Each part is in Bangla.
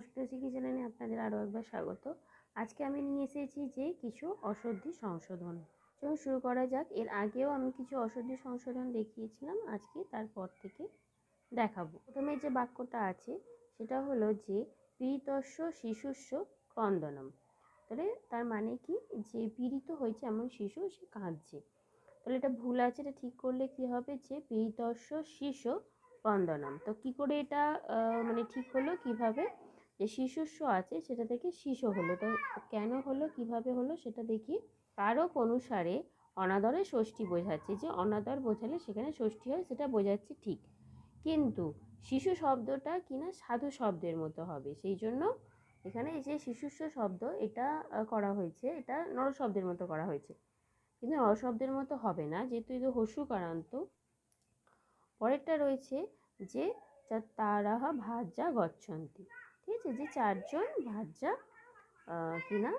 শিখি চ্যানেলে আপনাদের আরও একবার স্বাগত। আজকে আমি নিয়ে এসেছি যে কিছু অশুদ্ধি সংশোধন। চলুন শুরু করা যাক। এর আগেও আমি কিছু অশুদ্ধি সংশোধন দেখিয়েছিলাম, আজকে তারপর থেকে দেখাবো। প্রথমে যে বাক্যটা আছে, সেটা হলো যে পীড়িতস্য শিশুস্য ক্রন্দনম। তাহলে তার মানে কি? যে পীড়িত হয়েছে এমন শিশু, সে কাঁদছে। তাহলে এটা ভুল আছে, এটা ঠিক করলে কি হবে? যে পীড়িতস্য শিশু ক্রন্দনম। তো কি করে এটা মানে ঠিক হলো? কীভাবে? যে শিশুস্ব আছে সেটা থেকে শিশু হলো। তো কেন হলো, কীভাবে হলো সেটা দেখি কারক অনুসারে অনাদরে ষষ্ঠী বোঝাচ্ছে যে অনাদর বোঝালে সেখানে ষষ্ঠী হয় সেটা বোঝাচ্ছে ঠিক। কিন্তু শিশু শব্দটা কিনা সাধু শব্দের মতো হবে। সেই জন্য এখানে যে শিশুস্ব শব্দ এটা করা হয়েছে, এটা নর শব্দের মতো করা হয়েছে। কিন্তু নর শব্দের মতো হবে না, যেহেতু এটা হস্যুকারান্ত পরেরটা রয়েছে যে তারাহা ভাজ্যা গচ্ছন্তি। ঠিক আছে যে চারজন আহ, কিনা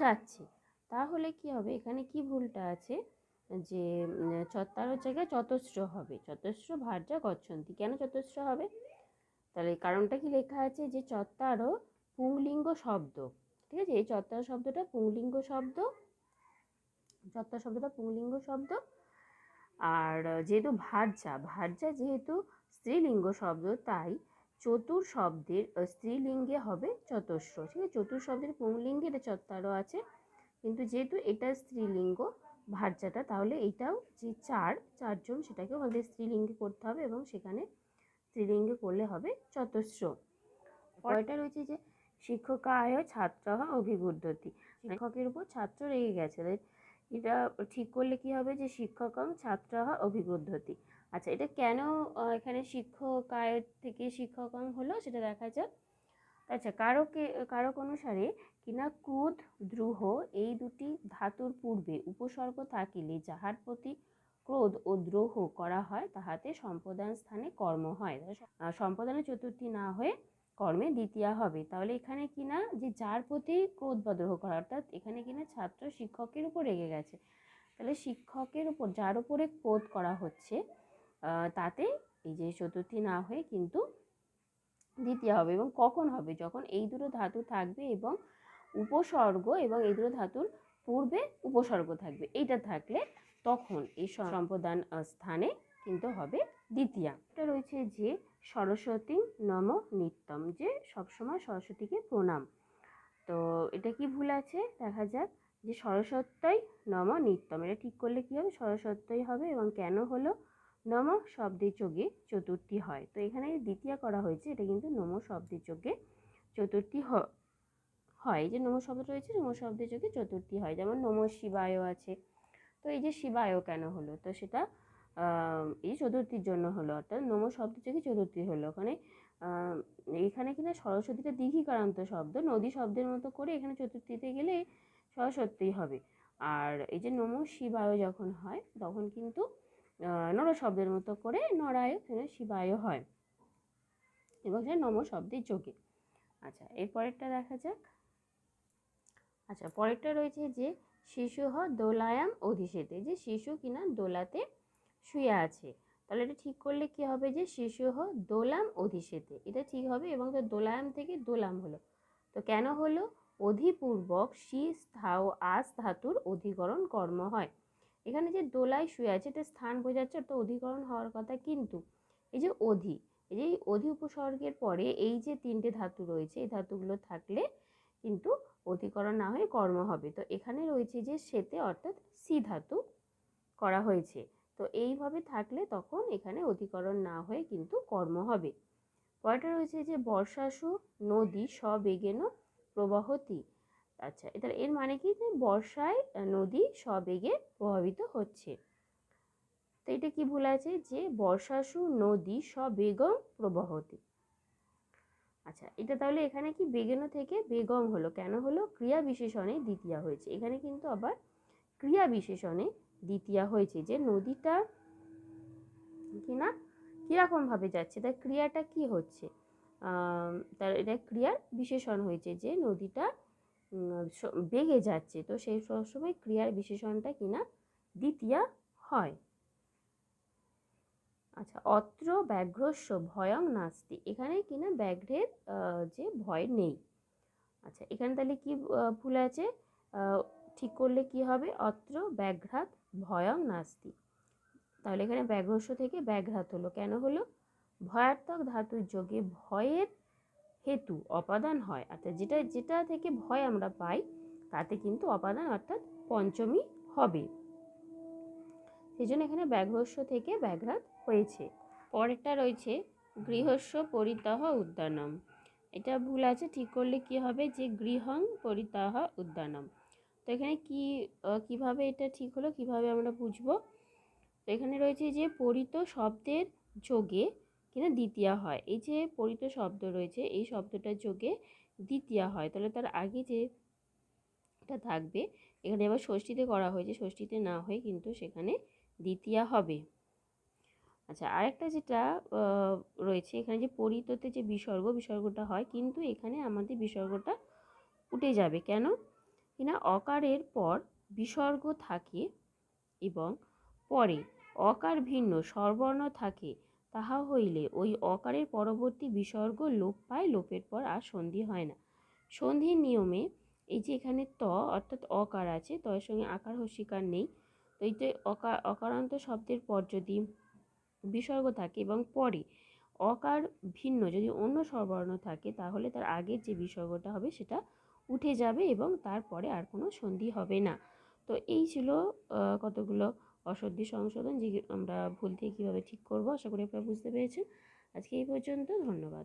যাচ্ছে। তাহলে কি হবে? এখানে কি ভুলটা আছে? যে চত্বারোর জায়গায় চতস্র হবে। চতস্র ভাজ্যা গচ্ছন্তি। কেন চতস্র হবে? তাহলে কারণটা কি লেখা আছে? যে চত্বারো পুংলিঙ্গ শব্দ। ঠিক আছে? এই চত্বার শব্দটা পুংলিঙ্গ শব্দ। চত্বার শব্দটা পুংলিঙ্গ শব্দ। আর যেহেতু ভার্যা ভার্যা যেহেতু স্ত্রীলিঙ্গ শব্দ তাই চতুর শব্দের স্ত্রীলিঙ্গে হবে চতস্র ঠিক আছে? চতুর শব্দের পুংলিঙ্গে এটা চত্বারও আছে। কিন্তু যেহেতু এটা স্ত্রীলিঙ্গ ভার্যাটা তাহলে এইটাও যে চার চারজন সেটাকে আমাদের স্ত্রীলিঙ্গে করতে হবে এবং সেখানে স্ত্রীলিঙ্গে করলে হবে চতস্র পরেরটা রয়েছে যে শিক্ষকায় ছাত্র অভিবুদ্ধতি। শিক্ষকের উপর ছাত্র রেগে গেছে। এটা ঠিক করলে কি হবে যে শিক্ষকং ছাত্র অভিবুদ্ধতি। আচ্ছা এটা কেন এখানে শিক্ষকায় থেকে শিক্ষকং হলো সেটা দেখা যাক। আচ্ছা কারকে কারক অনুসারে কিনা ক্রোধ দ্রুহ এই দুটি ধাতুর পূর্বে উপসর্গ থাকিলে যাহার প্রতি ক্রোধ ও দ্রোহ করা হয় তাহাতে সম্প্রদান স্থানে কর্ম হয়। আহ, সম্প্রদানের চতুর্থী না হয়ে কর্মে দ্বিতীয়া হবে। তাহলে এখানে কিনা যে যার প্রতি ক্রোধ বা দ্রোহ করা অর্থাৎ এখানে কিনা ছাত্র শিক্ষকের উপর রেগে গেছে। তাহলে শিক্ষকের উপর যার উপরে ক্রোধ করা হচ্ছে তাতে এই যে চতুর্থী না হয়ে কিন্তু দ্বিতীয় হবে এবং কখন হবে? যখন এই দুটো ধাতু থাকবে এবং উপসর্গ এবং এই দুটো ধাতুর পূর্বে উপসর্গ থাকবে এইটা থাকলে তখন এই সম্প্রদান স্থানে কিন্তু হবে দ্বিতীয়া। এটা রয়েছে যে সরস্বতী নম নিত্যম, যে সবসময় সরস্বতীকে প্রণাম। তো এটা কি ভুল আছে? দেখা যাক। যে সরস্বত্যই নম নিত্যম, এটা ঠিক করলে কি হবে? সরস্বত্যই হবে এবং কেন হলো? নম শব্দের যোগে চতুর্থী হয়। তো এখানে দ্বিতীয় করা হয়েছে, এটা কিন্তু নম শব্দের যোগে চতুর্থী হয়। যে নম শব্দ রয়েছে, নম শব্দের যোগে চতুর্থী হয়। যেমন নম শিবায় আছে। তো এই যে শিবায় কেন হলো? তো সেটা এই চতুর্থীর জন্য হলো, অর্থাৎ নম শব্দ যোগে চতুর্থী হলো। ওখানে এখানে কিনা সরস্বতীটা দীঘিকারান্ত শব্দ, নদী শব্দের মতো করে এখানে চতুর্থীতে গেলে সরস্বতী হবে। আর এই যে নম শিবায় যখন হয়, তখন কিন্তু নর শব্দের মতো করে নরায় এখানে শিবায় হয়। এবং সেটা নম শব্দের যোগে। আচ্ছা এর পরেরটা দেখা যাক। আচ্ছা পরেরটা রয়েছে যে শিশু হ দোলায়াম অধিশেতে যে শিশু কিনা দোলাতে শুয়ে আছে। তাহলে এটা ঠিক করলে কি হবে যে শিশু হ, দোলাম অধিশেতে এটা ঠিক হবে এবং তো দোলায়াম থেকে দোলাম হলো। তো কেন হলো? অধিপূর্বক শি স্থাও আস ধাতুর অধিকরণ কর্ম হয়। এখানে যে দোলায় শুয়ে আছে, এটা স্থান বোঝাচ্ছে অর্থাৎ অধিকরণ হওয়ার কথা কিন্তু। এই যে অধি, এই যে অধি উপসর্গের পরে এই যে তিনটে ধাতু রয়েছে, এই ধাতুগুলো থাকলে কিন্তু অধিকরণ না হয়ে কর্ম হবে। তো এখানে রয়েছে যে সেতে, অর্থাৎ সি ধাতু করা হয়েছে। তো এইভাবে থাকলে তখন এখানে অধিকরণ না হয়ে কিন্তু কর্ম হবে। পরেরটা রয়েছে যে বর্ষাসু নদী সবেগেন প্রবাহতি। আচ্ছা এটা এর মানে কি? যে বর্ষায় নদী সবেগে প্রভাবিত হচ্ছে। তো এটা কি ভুল আছে? যে বর্ষাসু নদী সবেগম প্রবাহতি। আচ্ছা এটা তাহলে এখানে কি বেগেন থেকে বেগম হলো? কেন হলো? ক্রিয়া বিশেষণে দ্বিতীয়া হয়েছে। এখানে কিন্তু আবার ক্রিয়া বিশেষণে দ্বিতীয়া হয়েছে যে নদীটা কি না কীরকমভাবে যাচ্ছে, তার ক্রিয়াটা কি হচ্ছে? তার এটা ক্রিয়ার বিশেষণ হয়েছে যে নদীটা বেগে যাচ্ছে, তো সেই সবসময় ক্রিয়ার বিশেষণটা কিনা দ্বিতীয়া হয়। আচ্ছা অত্র, ব্যাঘ্রস্য, ভয়ং নাস্তি, এখানে কিনা ব্যাঘ্রের যে ভয় নেই। আচ্ছা এখানে তাহলে কি ভুল আছে? ঠিক করলে কি হবে? অত্র ব্যাঘ্রাত ভয়ং নাস্তি। তাহলে এখানে ব্যাঘ্রস্য থেকে ব্যাঘ্রাত হলো। কেন হলো? ভয়াত্মক ধাতুর যোগে ভয়ের হেতু অপাদান হয়। অর্থাৎ যেটা যেটা থেকে ভয় আমরা পাই, তাতে কিন্তু অপাদান অর্থাৎ পঞ্চমী হবে। সেই জন্য এখানে ব্যাঘ্রস্য থেকে ব্যাঘ্রাত হয়েছে। পরেরটা রয়েছে গৃহস্য পরিতহ উদ্যানম। এটা ভুল আছে। ঠিক করলে কি হবে? যে গৃহং পরিতহ উদ্যানম। তো এখানে কি কীভাবে এটা ঠিক হলো, কীভাবে আমরা বুঝব? তো এখানে রয়েছে যে পরিত শব্দের যোগে কিনা দ্বিতীয়া হয়। এই যে পরিত শব্দ রয়েছে, এই শব্দটার যোগে দ্বিতীয়া হয়। তাহলে তার আগে যে এটা থাকবে, এখানে আবার ষষ্ঠীতে করা হয়েছে, ষষ্ঠীতে না হয়ে কিন্তু সেখানে দ্বিতীয়া হবে। আচ্ছা আরেকটা যেটা রয়েছে, এখানে যে পরিততে যে বিসর্গ, বিসর্গটা হয়, কিন্তু এখানে আমাদের বিসর্গটা উঠে যাবে। কেন? কিনা অকারের পর বিসর্গ থাকে এবং পরে অকার ভিন্ন স্বরবর্ণ থাকে, তাহা হইলে ওই অকারের পরবর্তী বিসর্গ লোপ পায়, লোপের পর আর সন্ধি হয় না। সন্ধির নিয়মে এই যে এখানে ত অর্থাৎ অকার আছে ত এর সঙ্গে আকার হস্যিকার নেই, তো এই যে অকার অকারান্ত শব্দের পর যদি বিসর্গ থাকে এবং পরে অকার ভিন্ন যদি অন্য স্বরবর্ণ থাকে, তাহলে তার আগের যে বিসর্গটা হবে সেটা উঠে যাবে এবং তারপরে আর কোনো সন্ধি হবে না। তো এই ছিল কতগুলো অসদ্ধি সংশোধন যে আমরা ভুল থেকে কীভাবে ঠিক করব, আশা করি আপনারা বুঝতে পেরেছেন। আজকে এই পর্যন্ত, ধন্যবাদ।